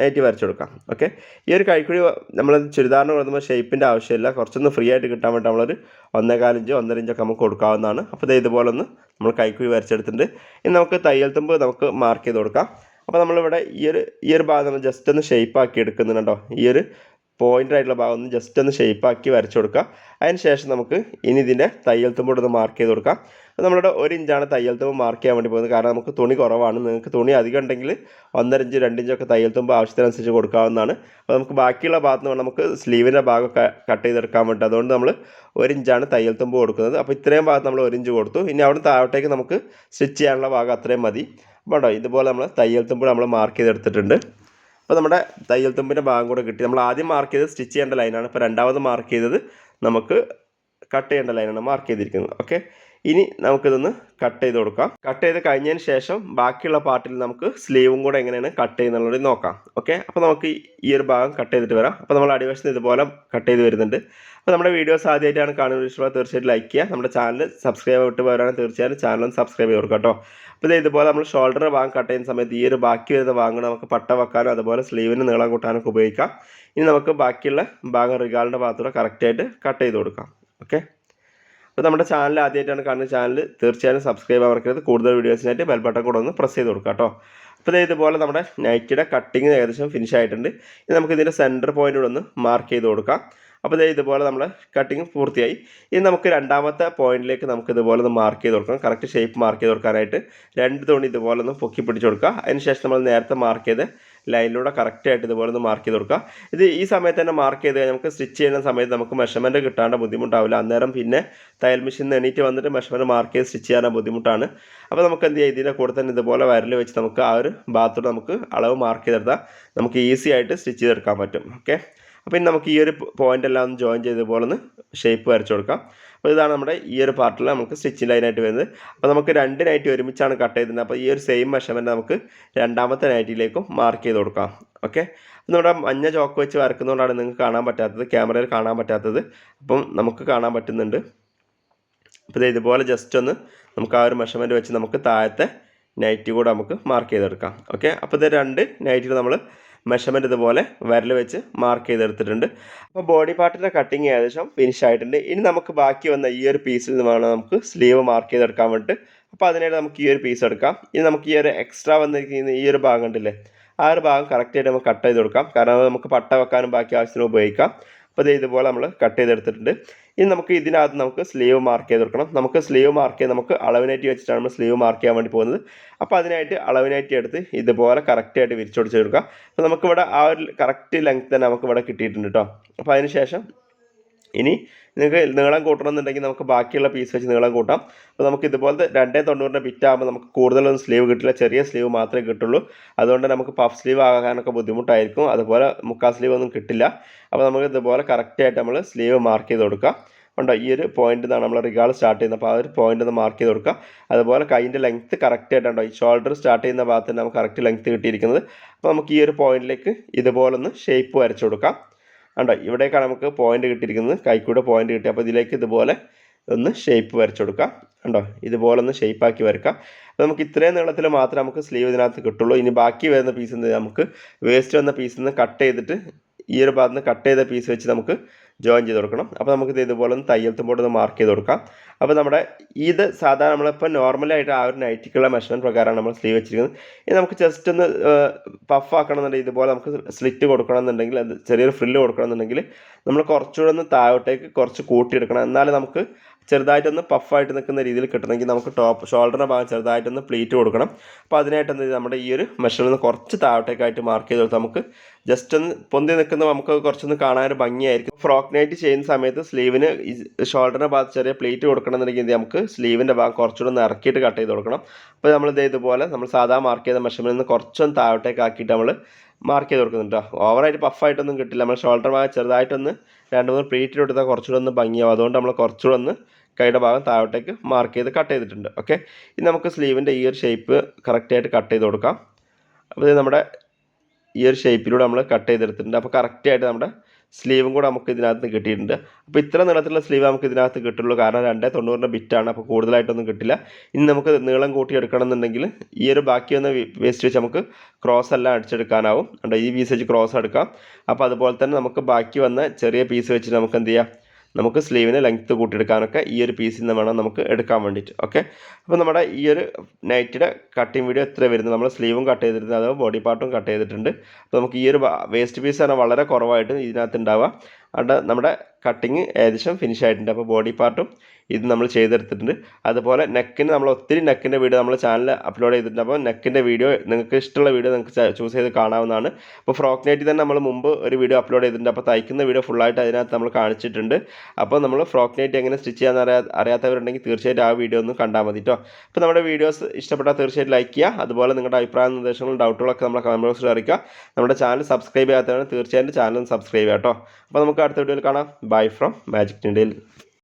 നൈറ്റി വരച്ചു കൊടുക്കാം. ഓക്കെ ഈ ഒരു കൈക്കുഴി നമ്മൾ ചുരിദാറിന് കൊടുക്കുമ്പോൾ ഷേപ്പിന്റെ ആവശ്യമില്ല. കുറച്ചൊന്ന് ഫ്രീ ആയിട്ട് കിട്ടാൻ വേണ്ടി നമ്മളൊരു ഒന്നേകാലിഞ്ചോ ഒന്നര ഇഞ്ചൊക്കെ നമുക്ക് കൊടുക്കാവുന്നതാണ്. അപ്പോൾ ഇതുപോലെ ഒന്ന് നമ്മൾ കൈക്കുഴി വരച്ചെടുത്തിട്ടുണ്ട്. ഇനി നമുക്ക് തയ്യൽ തുമ്പ് നമുക്ക് മാർക്ക് ചെയ്ത് കൊടുക്കാം. അപ്പോൾ നമ്മളിവിടെ ഈ ഒരു ഈ ഒരു ഭാഗം നമ്മൾ ജസ്റ്റ് ഒന്ന് ഷേപ്പ് ആക്കി എടുക്കുന്നുണ്ടോ ഈ ഒരു പോയിന്റ് ആയിട്ടുള്ള ഭാഗം ഒന്ന് ജസ്റ്റ് ഒന്ന് ഷേപ്പ് ആക്കി വരച്ചു കൊടുക്കുക അതിന് ശേഷം നമുക്ക് ഇനി ഇതിന്റെ തയ്യൽ തുമ്പോട് ഒന്ന് മാർക്ക് ചെയ്ത് കൊടുക്കാം. നമ്മളുടെ ഒരു ഇഞ്ചാണ് തയ്യൽ തുമ്പ് മാർക്ക് ചെയ്യാൻ വേണ്ടി പോകുന്നത്. കാരണം നമുക്ക് തുണി കുറവാണ്. നിങ്ങൾക്ക് തുണി അധികം ഉണ്ടെങ്കിൽ ഒന്നര ഇഞ്ച് രണ്ട് ഇഞ്ചൊക്കെ തയ്യൽ തുമ്പ് ആവശ്യത്തിനനുസരിച്ച് കൊടുക്കാവുന്നതാണ്. അപ്പോൾ നമുക്ക് ബാക്കിയുള്ള ഭാഗത്ത് നമുക്ക് സ്ലീവിന്റെ ഭാഗമൊക്കെ കട്ട് ചെയ്തെടുക്കാൻ വേണ്ടി. അതുകൊണ്ട് നമ്മൾ ഒരു ഇഞ്ചാണ് തയ്യൽ തുമ്പ് കൊടുക്കുന്നത്. അപ്പോൾ ഇത്രയും ഭാഗത്ത് നമ്മൾ ഒരു ഇഞ്ച് കൊടുത്തു. ഇനി അവിടെ താഴോട്ടേക്ക് നമുക്ക് സ്റ്റിച്ച് ചെയ്യാനുള്ള ഭാഗം അത്രയും മതി. അപ്പോൾ ഇതുപോലെ നമ്മൾ തയ്യൽ തുമ്പ് നമ്മൾ മാർക്ക് ചെയ്തെടുത്തിട്ടുണ്ട്. അപ്പോൾ നമ്മുടെ തയ്യൽ തുമ്പിന്റെ ഭാഗം കൂടെ കിട്ടി. നമ്മൾ ആദ്യം മാർക്ക് ചെയ്തത് സ്റ്റിച്ച് ചെയ്യേണ്ട ലൈനാണ് ഇപ്പോൾ രണ്ടാമത് മാർക്ക് ചെയ്തത് നമുക്ക് കട്ട് ചെയ്യേണ്ട ലൈനാണ് മാർക്ക് ചെയ്തിരിക്കുന്നത്. ഓക്കെ ഇനി നമുക്കിതൊന്ന് കട്ട് ചെയ്ത് കൊടുക്കാം. കട്ട് ചെയ്ത് കഴിഞ്ഞതിന് ശേഷം ബാക്കിയുള്ള പാർട്ടിൽ നമുക്ക് സ്ലീവും കൂടെ എങ്ങനെയാണ് കട്ട് ചെയ്യുന്നുള്ളത് നോക്കാം. ഓക്കെ അപ്പോൾ നമുക്ക് ഈ ഒരു ഭാഗം കട്ട് ചെയ്തിട്ട് വരാം. അപ്പോൾ നമ്മൾ അടിവശം ഇതുപോലെ കട്ട് ചെയ്ത് വരുന്നുണ്ട്. അപ്പോൾ നമ്മുടെ വീഡിയോസ് ആദ്യമായിട്ടാണ് കാണുന്നത്. ഇഷ്ടമുള്ള തീർച്ചയായിട്ടും ലൈക്ക് ചെയ്യുക. നമ്മുടെ ചാനൽ സബ്സ്ക്രൈബ് ആയിട്ട് പോരാണെങ്കിൽ തീർച്ചയായും ഒന്ന് സബ്സ്ക്രൈബ് ചെയ്ത് കൊടുക്കാം കേട്ടോ. അപ്പോൾ ഇതുപോലെ നമ്മൾ ഷോൾഡർ ഭാഗം കട്ട് ചെയ്യുന്ന സമയത്ത് ഈ ഒരു ബാക്കി വരുന്ന ഭാഗങ്ങൾ നമുക്ക് പട്ട വെക്കാനും അതുപോലെ സ്ലീവിന് നീളം കൂട്ടാനൊക്കെ ഉപയോഗിക്കാം. ഇനി നമുക്ക് ബാക്കിയുള്ള ഭാഗം റിഗാളിന്റെ ഭാഗത്തൂടെ കറക്റ്റായിട്ട് കട്ട് ചെയ്ത് കൊടുക്കാം. ഓക്കെ അപ്പോൾ നമ്മുടെ ചാനൽ ആദ്യമായിട്ടാണ് കാണുന്ന ചാനൽ തീർച്ചയായും സബ്സ്ക്രൈബ് മറക്കരുത്. കൂടുതൽ വീഡിയോസിനായിട്ട് ബെൽ ബട്ടൺ കൂടെ ഒന്ന് പ്രസ് ചെയ്ത് കൊടുക്കുക കേട്ടോ അപ്പോൾ ഇതുപോലെ നമ്മുടെ നൈറ്റിയുടെ കട്ടിങ് ഏകദേശം ഫിനിഷ് ആയിട്ടുണ്ട്. ഇനി നമുക്ക് ഇതിന്റെ സെന്റർ പോയിന്റ് ഒന്ന് മാർക്ക് ചെയ്ത് കൊടുക്കാം. അപ്പോൾ ഇതേ ഇതുപോലെ നമ്മുടെ കട്ടിങ് പൂർത്തിയായി. ഇനി നമുക്ക് രണ്ടാമത്തെ പോയിന്റിലേക്ക് നമുക്ക് ഇതുപോലെ ഒന്ന് മാർക്ക് ചെയ്ത് കൊടുക്കാം. കറക്റ്റ് ഷേപ്പ് മാർക്ക് ചെയ്ത് കൊടുക്കാനായിട്ട് രണ്ട് തുണി ഇതുപോലെ ഒന്ന് പൊക്കി പിടിച്ച് കൊടുക്കുക അതിനുശേഷം നമ്മൾ നേരത്തെ മാർക്ക് ചെയ്ത് ലൈനിലൂടെ കറക്റ്റായിട്ട് ഇതുപോലെ ഒന്ന് മാർക്ക് ചെയ്ത് കൊടുക്കുക. ഇത് ഈ സമയത്ത് തന്നെ മാർക്ക് ചെയ്ത് കഴിഞ്ഞാൽ നമുക്ക് സ്റ്റിച്ച് ചെയ്യുന്ന സമയത്ത് നമുക്ക് മെഷർമെന്റ് കിട്ടാണ്ട് ബുദ്ധിമുട്ടാവില്ല. അന്നേരം പിന്നെ തയ്യൽ മെഷീനിൽ എണീറ്റ് വന്നിട്ട് മെഷർമെന്റ് മാർക്ക് ചെയ്ത് സ്റ്റിച്ച് ചെയ്യാൻ ബുദ്ധിമുട്ടാണ്. അപ്പോൾ നമുക്ക് എന്ത് ചെയ്യാം? ഇതിന്റെ കൂടെ തന്നെ ഇതുപോലെ വരൽ വെച്ച് നമുക്ക് ആ ഒരു ഭാഗത്തോട് നമുക്ക് അളവ് മാർക്ക് ചെയ്തെടുത്താൽ നമുക്ക് ഈസി ആയിട്ട് സ്റ്റിച്ച് ചെയ്തെടുക്കാൻ പറ്റും. ഓക്കെ അപ്പോൾ നമുക്ക് ഈ ഒരു പോയിന്റ് എല്ലാം ഒന്ന് ജോയിൻ ചെയ്ത പോലെ ഒന്ന് ഷേപ്പ് വരച്ച് കൊടുക്കാം. അപ്പോൾ ഇതാണ് നമ്മുടെ ഈ ഒരു പാർട്ടിൽ നമുക്ക് സ്റ്റിച്ചിങ് ലൈനായിട്ട് വരുന്നത്. അപ്പോൾ നമുക്ക് രണ്ട് നൈറ്റി ഒരുമിച്ചാണ് കട്ട് ചെയ്തിരുന്നത്. അപ്പോൾ ഈ ഒരു സെയിം മെഷർമെന്റ് നമുക്ക് രണ്ടാമത്തെ നൈറ്റിയിലേക്കും മാർക്ക് ചെയ്ത് കൊടുക്കാം. ഓക്കെ നമ്മുടെ മഞ്ഞ ചോക്ക് വെച്ച് വരക്കുന്നതുകൊണ്ടാണ് നിങ്ങൾക്ക് കാണാൻ പറ്റാത്തത് ക്യാമറയിൽ കാണാൻ പറ്റാത്തത്. അപ്പം നമുക്ക് കാണാൻ പറ്റുന്നുണ്ട്. അപ്പോൾ ഇതുപോലെ ജസ്റ്റ് ഒന്ന് നമുക്ക് ആ ഒരു മെഷർമെന്റ് വെച്ച് നമുക്ക് താഴത്തെ നൈറ്റി കൂടെ നമുക്ക് മാർക്ക് ചെയ്തെടുക്കാം. ഓക്കെ അപ്പോൾ ഇത് രണ്ട് നൈറ്റിൽ നമ്മൾ മെഷർമെന്റ് ഇതുപോലെ വിരൽ വെച്ച് മാർക്ക് ചെയ്തെടുത്തിട്ടുണ്ട്. അപ്പോൾ ബോഡി പാർട്ടിന്റെ കട്ടിങ് ഏകദേശം ഫിനിഷ് ആയിട്ടുണ്ട്. ഇനി നമുക്ക് ബാക്കി വന്ന ഈ ഒരു പീസിൽ നിന്ന് വേണം നമുക്ക് സ്ലീവ് മാർക്ക് ചെയ്തെടുക്കാൻ വേണ്ടിയിട്ട്. അപ്പോൾ അതിനായിട്ട് നമുക്ക് ഈ ഒരു പീസ് എടുക്കാം. ഇനി നമുക്ക് ഈ ഒരു എക്സ്ട്രാ വന്നിരിക്കുന്ന ഈ ഒരു ഭാഗം ഉണ്ടല്ലേ ആ ഒരു ഭാഗം കറക്റ്റായിട്ട് നമുക്ക് കട്ട് ചെയ്ത് കൊടുക്കാം. കാരണം നമുക്ക് പട്ട വെക്കാനും ബാക്കി ആവശ്യത്തിന് ഉപയോഗിക്കാം. അപ്പോൾ ഇതേ ഇത് ഇതുപോലെ നമ്മൾ കട്ട് ചെയ്തെടുത്തിട്ടുണ്ട്. ഇനി നമുക്ക് ഇതിനകത്ത് നമുക്ക് സ്ലീവ് മാർക്ക് ചെയ്ത് കൊടുക്കണം. നമുക്ക് സ്ലീവ് മാർക്ക് ചെയ്ത് നമുക്ക് അളവിനായിട്ട് വെച്ചിട്ടാണ് നമ്മൾ സ്ലീവ് മാർക്ക് ചെയ്യാൻ വേണ്ടി പോകുന്നത്. അപ്പോൾ അതിനായിട്ട് അളവിനായിട്ട് എടുത്ത് ഇതുപോലെ കറക്റ്റായിട്ട് വിരിച്ചൊടിച്ച് കൊടുക്കുക. അപ്പോൾ നമുക്കിവിടെ ആ ഒരു കറക്റ്റ് ലെങ്ത് തന്നെ നമുക്കിവിടെ കിട്ടിയിട്ടുണ്ട് കേട്ടോ അപ്പോൾ അതിന് ശേഷം ഇനി നിങ്ങൾക്ക് നീളം കൂട്ടണമെന്നുണ്ടെങ്കിൽ നമുക്ക് ബാക്കിയുള്ള പീസ് വെച്ച് നീളം കൂട്ടാം. അപ്പോൾ നമുക്ക് ഇതുപോലത്തെ രണ്ടേ തൊണ്ണൂറിന്റെ ബിറ്റാകുമ്പോൾ നമുക്ക് കൂടുതലൊന്നും സ്ലീവ് കിട്ടില്ല. ചെറിയ സ്ലീവ് മാത്രമേ കിട്ടുള്ളൂ. അതുകൊണ്ട് നമുക്ക് പഫ് സ്ലീവ് ആകാനൊക്കെ ബുദ്ധിമുട്ടായിരിക്കും. അതുപോലെ മുക്കാൽ സ്ലീവ് ഒന്നും കിട്ടില്ല. അപ്പോൾ നമുക്ക് ഇതുപോലെ കറക്റ്റായിട്ട് നമ്മൾ സ്ലീവ് മാർക്ക് ചെയ്ത് കൊടുക്കാം. ഉണ്ടോ ഈ ഒരു പോയിന്റ് നിന്നാണ് നമ്മൾ റിഗാൾ സ്റ്റാർട്ട് ചെയ്യുന്നത്. അപ്പോൾ ആ ഒരു പോയിന്റ് ഒന്ന് മാർക്ക് ചെയ്ത് കൊടുക്കുക അതുപോലെ കൈയിന്റെ ലെങ്ത്ത് കറക്റ്റ് ആയിട്ടുണ്ടോ ഈ ഷോൾഡർ സ്റ്റാർട്ട് ചെയ്യുന്ന ഭാഗത്ത് നമുക്ക് കറക്റ്റ് ലെങ്ത്ത് കിട്ടിയിരിക്കുന്നത്. അപ്പോൾ നമുക്ക് ഈ ഒരു പോയിന്റിലേക്ക് ഇതുപോലൊന്ന് ഷേപ്പ് വരച്ചു കൊടുക്കാം. കണ്ടോ ഇവിടേക്കാണ് നമുക്ക് പോയിന്റ് കിട്ടിയിരിക്കുന്നത്. കൈക്കൂടെ പോയിന്റ് കിട്ടി. അപ്പോൾ ഇതിലേക്ക് ഇതുപോലെ ഒന്ന് ഷേപ്പ് വരച്ചു കൊടുക്കാം. കണ്ടോ ഇതുപോലെ ഒന്ന് ഷേപ്പാക്കി വരക്കാം. അപ്പോൾ നമുക്ക് ഇത്രയും നീളത്തിൽ മാത്രമേ നമുക്ക് സ്ലീവ് ഇതിനകത്ത് കിട്ടുള്ളൂ. ഇനി ബാക്കി വരുന്ന പീസ് നമുക്ക് വേസ്റ്റ് വന്ന പീസിൽ നിന്ന് കട്ട് ചെയ്തിട്ട് ഈ ഒരു ഭാഗത്ത് നിന്ന് കട്ട് ചെയ്ത പീസ് വെച്ച് നമുക്ക് ജോയിൻ ചെയ്ത് കൊടുക്കണം. അപ്പോൾ നമുക്ക് ഇത് ഇതുപോലെ ഒന്ന് തയ്യൽ തുമ്പോട്ട് ഒന്ന് മാർക്ക് ചെയ്ത് കൊടുക്കാം. അപ്പോൾ നമ്മുടെ ഇത് സാധാരണ നമ്മളിപ്പോൾ നോർമലായിട്ട് ആ ഒരു നൈറ്റിക്കുള്ള മെഷർമെന്റ് പ്രകാരമാണ് നമ്മൾ സ്ലീവ് വെച്ചിരിക്കുന്നത്. ഇനി നമുക്ക് ജസ്റ്റ് ഒന്ന് പഫ് ആക്കണമെന്നുണ്ടെങ്കിൽ ഇതുപോലെ നമുക്ക് സ്ലിറ്റ് കൊടുക്കണമെന്നുണ്ടെങ്കിൽ അത് ചെറിയൊരു ഫ്രില്ല് കൊടുക്കണമെന്നുണ്ടെങ്കിൽ നമ്മൾ കുറച്ചുകൂടെ ഒന്ന് താഴോട്ടേക്ക് കുറച്ച് കൂട്ടിയെടുക്കണം. എന്നാലേ നമുക്ക് ചെറുതായിട്ടൊന്ന് പഫായിട്ട് നിൽക്കുന്ന രീതിയിൽ കിട്ടണമെങ്കിൽ നമുക്ക് ടോപ്പ് ഷോൾഡറിന്റെ ഭാഗം ചെറുതായിട്ടൊന്ന് പ്ലീറ്റ് കൊടുക്കണം. അപ്പോൾ അതിനായിട്ട് എന്ത് നമ്മുടെ ഈ ഒരു മെഷറിൽ കുറച്ച് താഴോട്ടേക്കായിട്ട് മാർക്ക് ചെയ്ത് കൊടുത്താൽ നമുക്ക് ജസ്റ്റ് ഒന്ന് പൊന്തി നിൽക്കുന്ന നമുക്ക് കുറച്ചൊന്ന് കാണാൻ ഒരു ഭംഗിയായിരിക്കും. ഫ്രോക്ക് നൈറ്റ് ചെയ്യുന്ന സമയത്ത് സ്ലീവിന് ഷോൾഡറിന്റെ ഭാഗത്ത് ചെറിയ പ്ലേറ്റ് കൊടുക്കണമെന്നുണ്ടെങ്കിൽ നമുക്ക് സ്ലീവിന്റെ ഭാഗം കുറച്ചുകൂടെ ഒന്ന് ഇറക്കിയിട്ട് കട്ട് ചെയ്ത് കൊടുക്കണം. അപ്പോൾ നമ്മൾ ഇത് ഇതുപോലെ നമ്മൾ സാധാ മാർക്ക് ചെയ്ത മെഷർമെന്റ് നിന്ന് കുറച്ചൊന്ന് താഴോട്ടേക്ക് ആക്കിയിട്ട് നമ്മൾ മാർക്ക് ചെയ്ത് കൊടുക്കുന്നുണ്ട് ഓവറായിട്ട് പഫായിട്ടൊന്നും കിട്ടില്ല. നമ്മൾ ഷോൾഡർ ഭാഗം ചെറുതായിട്ടൊന്ന് രണ്ട് മൂന്ന് പ്ലേറ്റ് കൊടുത്താൽ കുറച്ചുകൂടെ ഒന്ന് ഭംഗിയാവും. അതുകൊണ്ട് നമ്മൾ കുറച്ചുകൂടെ ഒന്ന് കൈയുടെ ഭാഗം താഴോട്ടേക്ക് മാർക്ക് ചെയ്ത് കട്ട് ചെയ്തിട്ടുണ്ട്. ഓക്കെ ഇനി നമുക്ക് സ്ലീവിന്റെ ഈ ഒരു ഷേപ്പ് കറക്റ്റായിട്ട് കട്ട് ചെയ്ത് കൊടുക്കാം. അപ്പോൾ നമ്മുടെ ഈ ഒരു ഷേപ്പിലൂടെ നമ്മൾ കട്ട് ചെയ്തെടുത്തിട്ടുണ്ട്. അപ്പോൾ കറക്റ്റായിട്ട് നമ്മുടെ സ്ലീവും കൂടെ നമുക്ക് ഇതിനകത്ത് കിട്ടിയിട്ടുണ്ട്. അപ്പോൾ ഇത്ര നീളത്തിലുള്ള സ്ലീവ് നമുക്ക് ഇതിനകത്ത് കിട്ടുള്ളൂ. കാരണം രണ്ടേ തൊണ്ണൂറിന്റെ ബിറ്റാണ് അപ്പോൾ കൂടുതലായിട്ടൊന്നും കിട്ടില്ല. ഇനി നമുക്ക് നീളം കൂട്ടി എടുക്കണം എന്നുണ്ടെങ്കിൽ ഈ ഒരു ബാക്കി വന്ന വേസ്റ്റ് വെച്ച് നമുക്ക് ക്രോസ് എല്ലാം അടിച്ചെടുക്കാനാവും. ഉണ്ട് ഈ പീസ് വെച്ച് ക്രോസ് എടുക്കാം. അപ്പോൾ അതുപോലെ തന്നെ നമുക്ക് ബാക്കി വന്ന ചെറിയ പീസ് വെച്ച് നമുക്ക് എന്ത് ചെയ്യാം? നമുക്ക് സ്ലീവിന് ലെങ്ത്ത് കൂട്ടിയെടുക്കാനൊക്കെ ഈ ഒരു പീസിൽ നിന്ന് വേണം നമുക്ക് എടുക്കാൻ വേണ്ടിയിട്ട് ഓക്കെ അപ്പോൾ നമ്മുടെ ഈ ഒരു നൈറ്റിയുടെ കട്ടിങ് വീഡിയോ എത്ര വരുന്നത് നമ്മൾ സ്ലീവും കട്ട് ചെയ്തിട്ടുണ്ട് അതുപോലെ ബോഡി പാർട്ടും കട്ട് ചെയ്തിട്ടുണ്ട്. അപ്പോൾ നമുക്ക് ഈ ഒരു വേസ്റ്റ് പീസ് ആണ് വളരെ കുറവായിട്ട് ഇതിനകത്ത് ഉണ്ടാവുക. അവിടെ നമ്മുടെ കട്ടിങ് ഏകദേശം ഫിനിഷ് ആയിട്ടുണ്ട്. അപ്പോൾ ബോഡി പാർട്ടും ഇത് നമ്മൾ ചെയ്തെടുത്തിട്ടുണ്ട്. അതുപോലെ നെക്കിന് നമ്മൾ ഒത്തിരി നെക്കിന്റെ വീഡിയോ നമ്മൾ ചാനൽ അപ്ലോഡ് ചെയ്തിട്ടുണ്ട്. അപ്പോൾ നെക്കിന്റെ വീഡിയോ നിങ്ങൾക്ക് ഇഷ്ടമുള്ള വീഡിയോ നിങ്ങൾക്ക് ചൂസ് ചെയ്ത് കാണാവുന്നതാണ്. അപ്പോൾ ഫ്രോക്ക് നൈറ്റിൽ തന്നെ നമ്മൾ മുമ്പ് ഒരു വീഡിയോ അപ്ലോഡ് ചെയ്തിട്ടുണ്ട്. അപ്പോൾ തയ്ക്കുന്ന വീഡിയോ ഫുള്ളായിട്ട് അതിനകത്ത് നമ്മൾ കാണിച്ചിട്ടുണ്ട്. അപ്പോൾ നമ്മൾ ഫ്രോക്ക് നൈറ്റ് എങ്ങനെ സ്റ്റിച്ച് ചെയ്യാൻ അറിയാ അറിയാത്തവരുണ്ടെങ്കിൽ തീർച്ചയായിട്ടും ആ വീഡിയോ ഒന്ന് കണ്ടാൽ മതി കേട്ടോ അപ്പോൾ നമ്മുടെ വീഡിയോസ് ഇഷ്ടപ്പെട്ടാൽ തീർച്ചയായിട്ടും ലൈക്ക് ചെയ്യുക. അതുപോലെ നിങ്ങളുടെ അഭിപ്രായ നിർദ്ദേശങ്ങളും ഡൗട്ടുകളൊക്കെ നമ്മൾ കമന്റ് ബോക്സിൽ അറിയിക്കുക. നമ്മുടെ ചാനൽ സബ്സ്ക്രൈബ് ചെയ്യാത്തവരാണ് തീർച്ചയായിട്ടും ചാനൽ സബ്സ്ക്രൈബ് ചെയ്യാം കേട്ടോ അപ്പോൾ നമുക്ക് അടുത്ത വീഡിയോയിൽ കാണാം. Buy from Magic Needle.